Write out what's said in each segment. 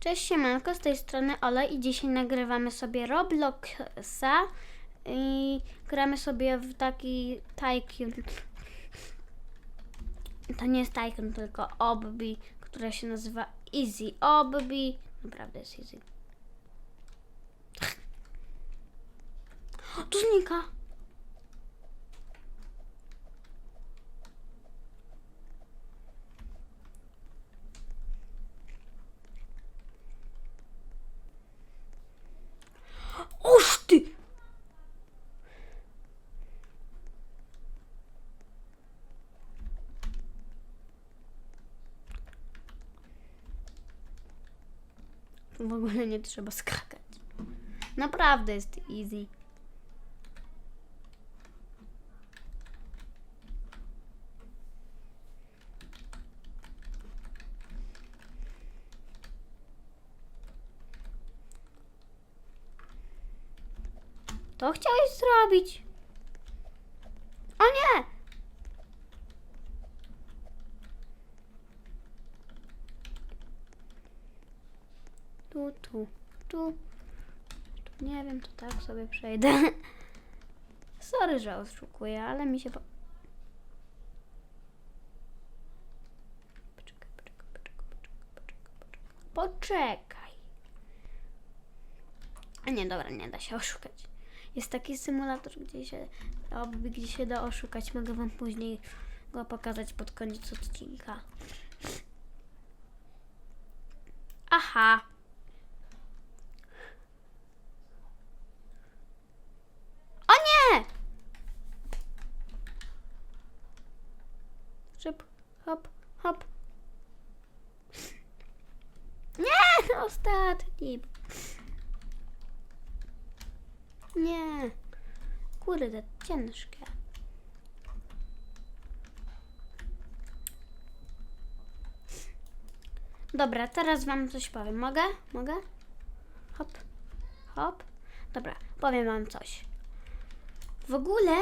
Cześć siemanko, z tej strony Ola i dzisiaj nagrywamy sobie Robloxa i gramy sobie w taki Tycoon. To nie jest Tycoon, tylko Obby, które się nazywa Easy Obby. Naprawdę jest easy. Tu znika. Oż ty! W ogóle nie trzeba skakać. Naprawdę jest easy. To chciałeś zrobić. O nie! Tu, tu, tu. Tu nie wiem, to tak sobie przejdę. Sorry, że oszukuję, ale mi się po... Poczekaj, poczekaj, poczekaj, poczekaj, poczekaj, poczekaj. A nie, dobra, nie da się oszukać. Jest taki symulator, gdzie się, gdzie się da oszukać. Mogę wam później go pokazać pod koniec odcinka. Aha. O nie! Szyb, hop, hop. Nie, ostatni. Nie. Kurde, ciężkie. Dobra, teraz wam coś powiem. Mogę? Mogę? Hop, hop. Dobra, powiem wam coś. W ogóle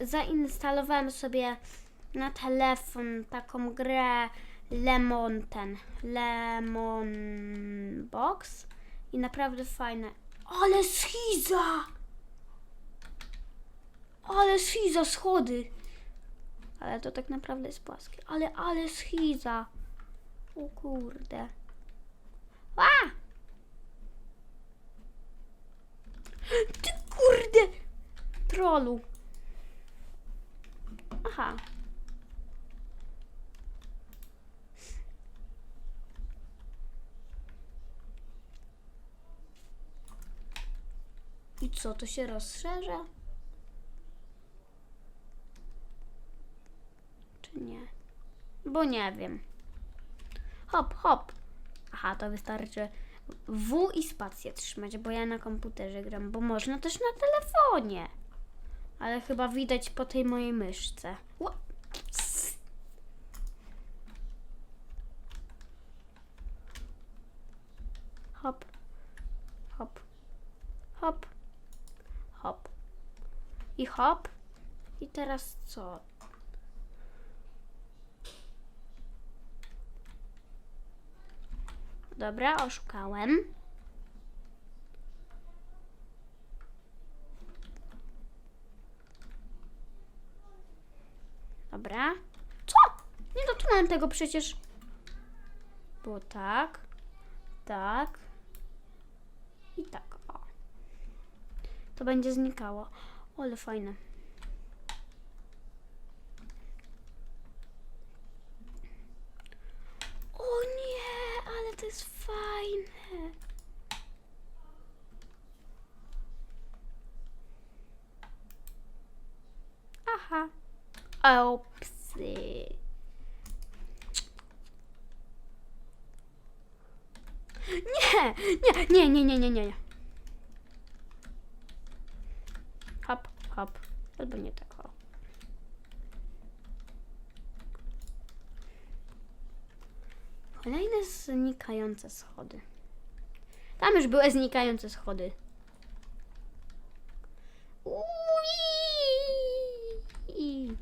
zainstalowałem sobie na telefon taką grę Lemon ten, Lemon Box i naprawdę fajne. Ale schiza! Ale schiza, schody! Ale to tak naprawdę jest płaskie. Ale, ale schiza! O kurde. A! Ty kurde! Trolu. Aha. Co, to się rozszerza? Czy nie? Bo nie wiem. Hop, hop. Aha, to wystarczy W i spację trzymać, bo ja na komputerze gram, bo można też na telefonie. Ale chyba widać po tej mojej myszce. Hop, hop, hop i hop. I teraz co? Dobra, oszukałem. Dobra. Co? Nie dotknąłem tego przecież. Było tak. Tak. I tak. O. To będzie znikało. Ale fajne. O nie, ale to jest fajne. Aha. Opsy. Nie, nie, nie, nie, nie, nie, nie. Hop, hop. Albo nie tak, o. Kolejne znikające schody. Tam już były znikające schody. Ui! I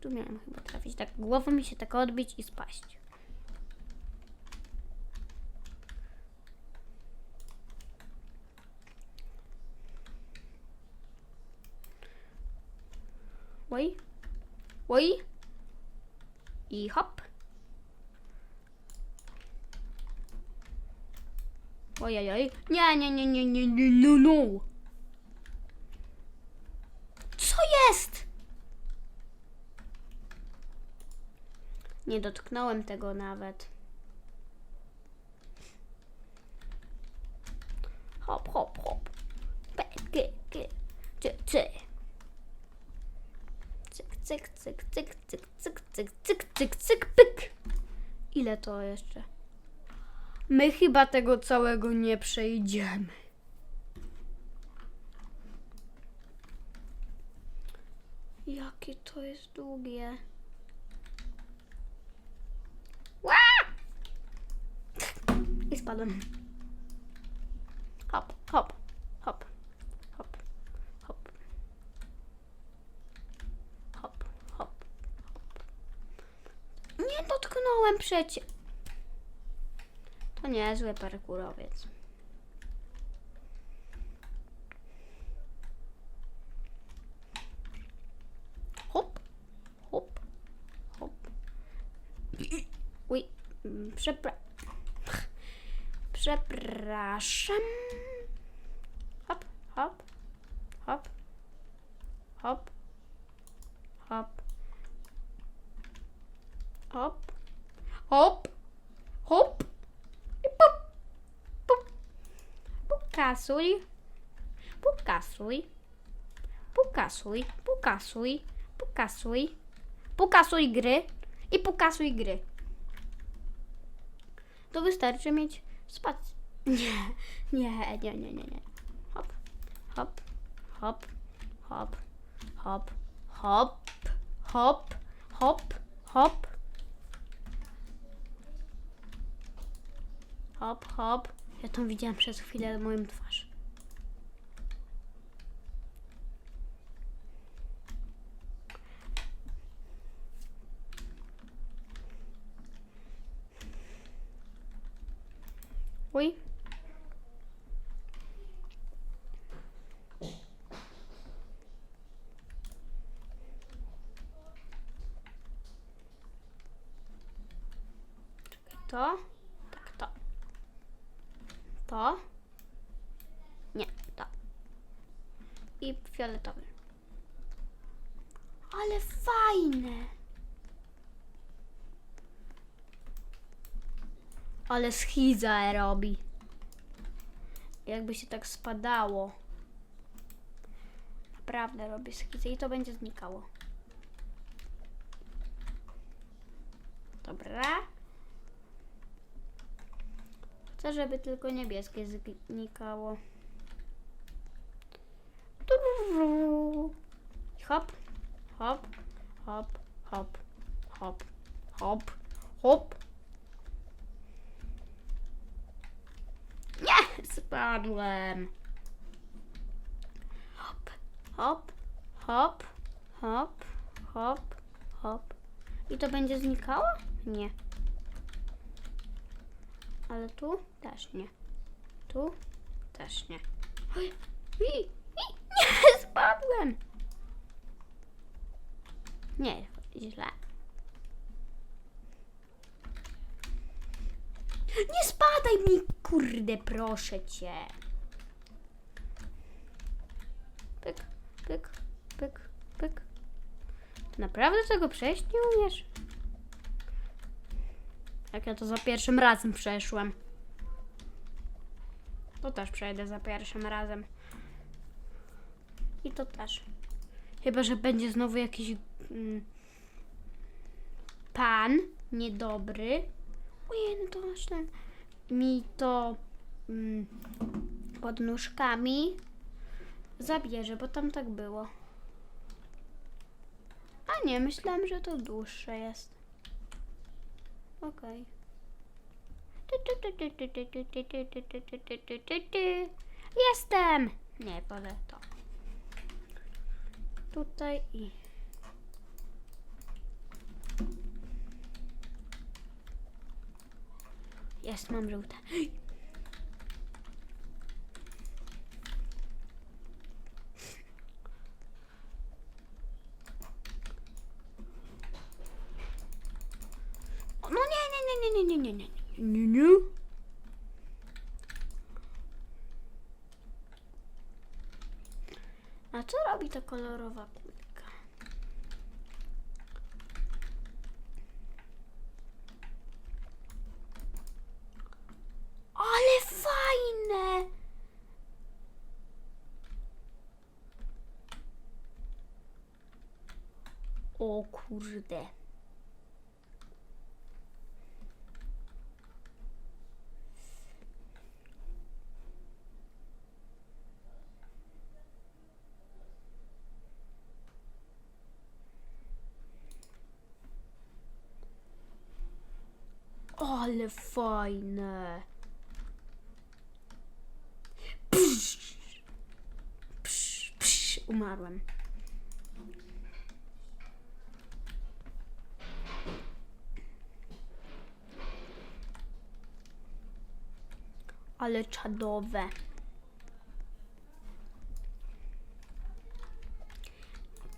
tu miałem chyba trafić. Tak, głową mi się tak odbić i spaść. Oj. Oj. I hop. Ojej, nie, nie, nie, nie, nie, nie, no, no. Co jest? Nie dotknąłem tego nawet. Hop, hop, cyk, cyk, cyk, cyk, cyk, cyk, cyk, cyk, pyk. Ile to jeszcze? My chyba tego całego nie przejdziemy. Jakie to jest długie. Ła! I spadłem. Hop, hop, hop, hop, hop. Hop, hop, hop. Nie przecie. To niezły parkurowiec. Hop, hop, hop. Uj, mm, przepra... Przepraszam. Hop, hop, hop, hop, hop, hop, hop, hop i pop, pop. Pokasuj, pokasuj, pokasuj, pokasuj, pokasuj, pokasuj gry i pokasuj gry. To wystarczy mieć spację. Nie, nie, nie, nie, nie, nie. Hop, hop, hop, hop, hop, hop, hop, hop, hop. Hop, hop. Ja tą widziałam przez chwilę moją twarz. Uj. Czekaj, to. To. Nie, to. I fioletowy. Ale fajne. Ale schiza robi. Jakby się tak spadało. Naprawdę robi schizę i to będzie znikało. Dobra. Chcę, żeby tylko niebieskie znikało. Hop, hop, hop, hop, hop, hop, hop. Nie, spadłem. Hop, hop, hop, hop, hop, hop. I to będzie znikało? Nie. Ale tu też nie. Tu też nie. Oj, i, i, nie, spadłem. Nie, źle. Nie spadaj mi, kurde, proszę cię. Pyk, pyk, pyk, pyk. Naprawdę tego przejść nie umiesz? Jak ja to za pierwszym razem przeszłem. To też przejdę za pierwszym razem. I to też. Chyba, że będzie znowu jakiś mm, pan niedobry. Ojej, no to masz ten. Mi to mm, pod nóżkami zabierze, bo tam tak było. A nie, myślałam, że to dłuższe jest. Okej. Jestem! Nie, wolę to. Tutaj i... Jest, mam żółte. nie, nie, nie, nie, nie, nie. A co robi ta kolorowa kulka? Ale fajne! O kurde. Ale fajne. Psz, psz, psz, umarłem. Ale czadowe.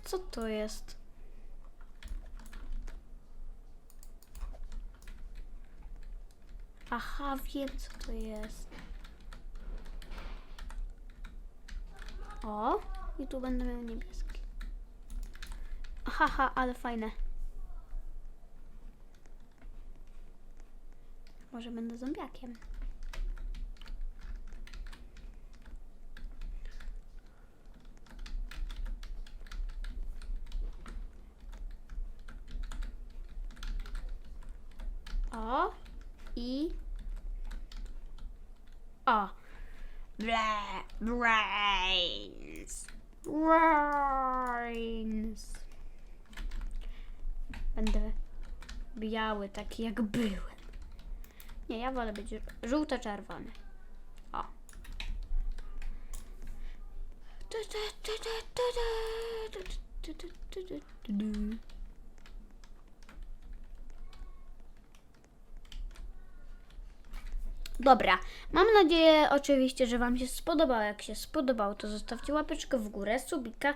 Co to jest? Aha, wiem co to jest. O, i tu będę miał niebieski. Haha, ale fajne. Może będę zombiakiem. O i o. Bra, brains. Brains. Będę biały, taki jak byłem. Nie, ja wolę być żółto-czerwony. O. Tu. Dobra, mam nadzieję oczywiście, że Wam się spodobało. Jak się spodobało, to zostawcie łapeczkę w górę, subika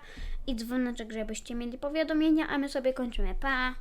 i dzwoneczek, żebyście mieli powiadomienia, a my sobie kończymy. Pa!